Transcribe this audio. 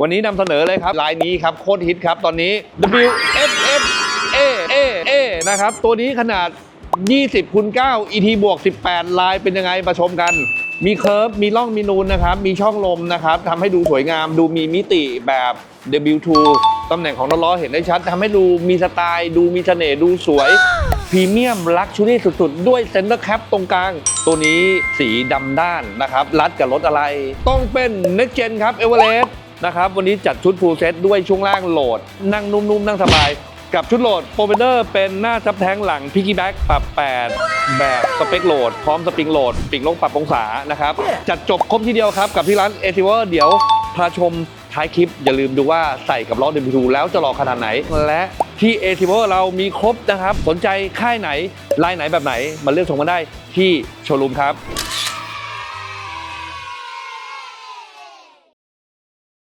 วันนี้นำเสนอเลยครับลายนี้ครับโคตรฮิตครับตอนนี้ W F F A A A นะครับ ตัวนี้ขนาด 20คูณ9 ET บวก 18 ลายเป็นยังไงมาชมกัน มีเคิร์ฟ มีร่อง มีนูนนะครับ มีช่องลมนะครับทำให้ดูสวยงาม ดูมีมิติแบบ W2 ตำแหน่งของล้อเห็นได้ชัดทำให้ดูมีสไตล์ ดูมีเสน่ห์ ดูสวยพรีเมียมลักชูรี่สุดๆ ด้วยเซนเตอร์แคปตรงกลาง ตัวนี้สีดำด้านนะครับ รัดกับรถอะไร ต้องเป็น Next Gen ครับ e v e r e s t นะครับ วันนี้จัดชุด full set ด้วยช่วงล่างโหลด นั่งนุ่มๆ นั่งสบาย กับชุดโหลดโปรเบเดอร์เป็นหน้าซับแท้งหลังพิก y ีแบ็กปรับ 8 แบบสเปคโหลด พร้อมสปริงโหลดปีกลงปรับองศานะครับ จัดจบครบทีเดียวครับ กับที่ร้านเอทิเวอร์เดี๋ยวพาชมท้ายคลิป อย่าลืมดูว่าใส่กับล้อ W2 แล้วจะหล่อขนาดไหน และที่เอทิเวอร์เรามีครบนะครับ สนใจค่ายไหนลายไหนแบบไหนมาเลือกชมกันได้ที่โชว์รูมครับ